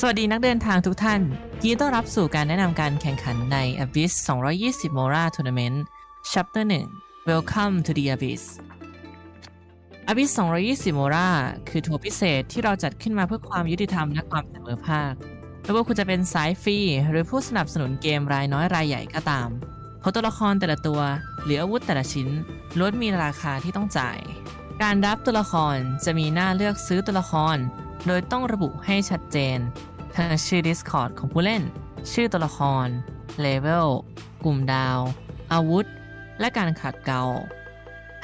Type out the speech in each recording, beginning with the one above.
สวัสดีนักเดินทางทุกท่านยินดีต้อนรับสู่การแนะนำการแข่งขันใน Abyss 220 Mora Tournament Chapter 1 Welcome to the Abyss Abyss 220 Mora คือทัวร์พิเศษที่เราจัดขึ้นมาเพื่อความยุติธรรมและความเสมอภาคไม่ว่าคุณจะเป็นสายฟรีหรือผู้สนับสนุนเกมรายน้อยรายใหญ่ก็ตามเพราะตัวละครแต่ละตัว หรืออาวุธแต่ละชิ้นล้วนมีราคาที่ต้องจ่าย การรับตัวละครจะมีหน้าเลือกซื้อตัวละคร โดยต้องระบุให้ชัดเจน ทั้งชื่อ Discord ของผู้เล่น ชื่อตัวละคร เลเวล กลุ่มดาว อาวุธ และการขัดเกลา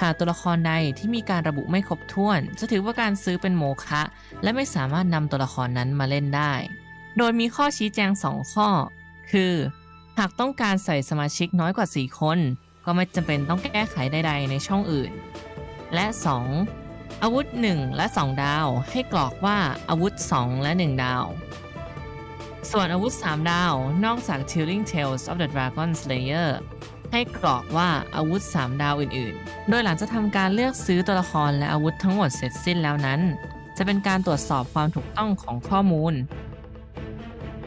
หากตัวละครใดที่มีการระบุไม่ครบถ้วน จะถือว่าการซื้อเป็นโมฆะและไม่สามารถนำตัวละครนั้นมาเล่นได้ โดยมีข้อชี้แจง 2 ข้อ คือ หากต้องการใส่สมาชิกน้อยกว่า 4 คน ก็ไม่จำเป็นต้องแก้ไขใดๆในช่องอื่น และ 2. อาวุธ 1 และ 2 ดาว ให้กรอกว่าอาวุธ 2 และ 1 ดาว ส่วนอาวุธ 3 ดาว นอกจาก Chilling Tales of the Dragon Slayer ให้กรอกว่าอาวุธ 3 ดาวอื่นๆ โดยหลังจะทำการเลือกซื้อตัวละครและอาวุธทั้งหมดเสร็จสิ้นแล้วนั้น จะเป็นการตรวจสอบความถูกต้องของข้อมูล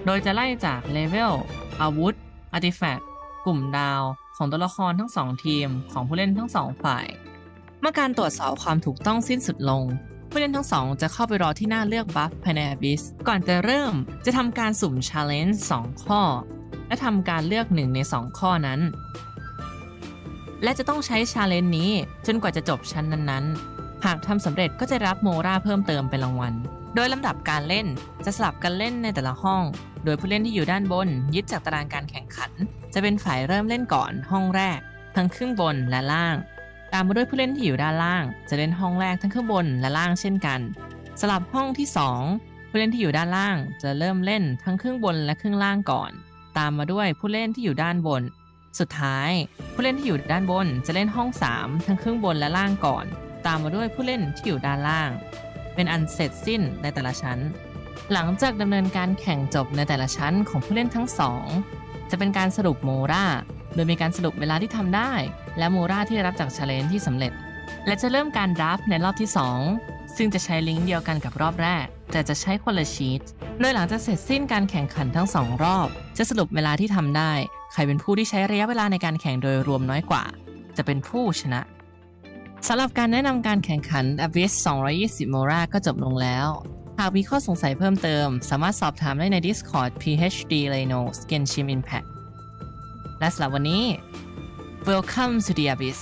โดยจะไล่จากเลเวลอาวุธอาร์ติแฟกต์กลุ่มดาวของตัวละครทั้งสองทีมของผู้เล่นทั้งสองฝ่าย เมื่อการตรวจสอบความถูกต้องสิ้นสุดลง ผู้เล่นทั้งสองจะเข้าไปรอที่หน้าเลือกบัฟภายใน Abyss ก่อนจะเริ่มจะทำการสุ่ม Challenge 2ข้อ และทำการเลือกหนึ่งใน 2 ข้อนั้น และจะต้องใช้ Challenge นี้จนกว่าจะจบชั้นนั้นๆ หากทำสำเร็จก็จะรับโมราเพิ่มเติมเป็นรางวัล โดยลำดับการเล่นจะสลับกันเล่นในแต่ละห้อง โดยผู้เล่นที่อยู่ด้านบน ยึดจากตารางการแข่งขัน จะเป็นฝ่ายเริ่มเล่นก่อนห้องแรก ทั้งครึ่งบนและล่าง ตามมาด้วยผู้เล่นที่อยู่ด้านล่าง จะเล่นห้องแรกทั้งข้างบนและล่างเช่นกัน สลับห้องที่ 2 ผู้เล่นที่อยู่ด้านล่าง จะเริ่มเล่นทั้งครึ่งบนและครึ่งล่างก่อน ตามมาด้วยผู้เล่นที่อยู่ด้านบน สุดท้าย ผู้เล่นที่อยู่ด้านบน จะเล่นห้อง 3 ทั้งครึ่งบนและล่างก่อน ตามมาด้วยผู้เล่นที่อยู่ด้านล่าง เป็นอันเสร็จสิ้นในแต่ละชั้น หลังจากดำเนินการแข่งจบในแต่ละชั้นของผู้เล่นทั้งสองจะเป็นการสรุปโมรา โดยมีการสรุปเวลาที่ทำได้ และโมราที่ได้รับจากชาเลนที่สำเร็จ และจะเริ่มการดราฟในรอบที่ 2 ซึ่งจะใช้ลิงก์เดียวกันกับรอบแรก แต่จะใช้คนละชีตโดยหลังจากเสร็จสิ้นการแข่งขันทั้ง 2 รอบ จะสรุปเวลาที่ทำได้ ใครเป็นผู้ที่ใช้ระยะเวลาในการแข่งโดยรวมน้อยกว่า จะเป็นผู้ชนะสำหรับการแนะนำการแข่งขัน Abyss 220 Mora ก็จบลงแล้ว หากมีข้อสงสัยเพิ่มเติม สามารถสอบถามได้ใน Discord PhD Leno Genshin Impact และสำหรับวันนี้ Welcome to the Abyss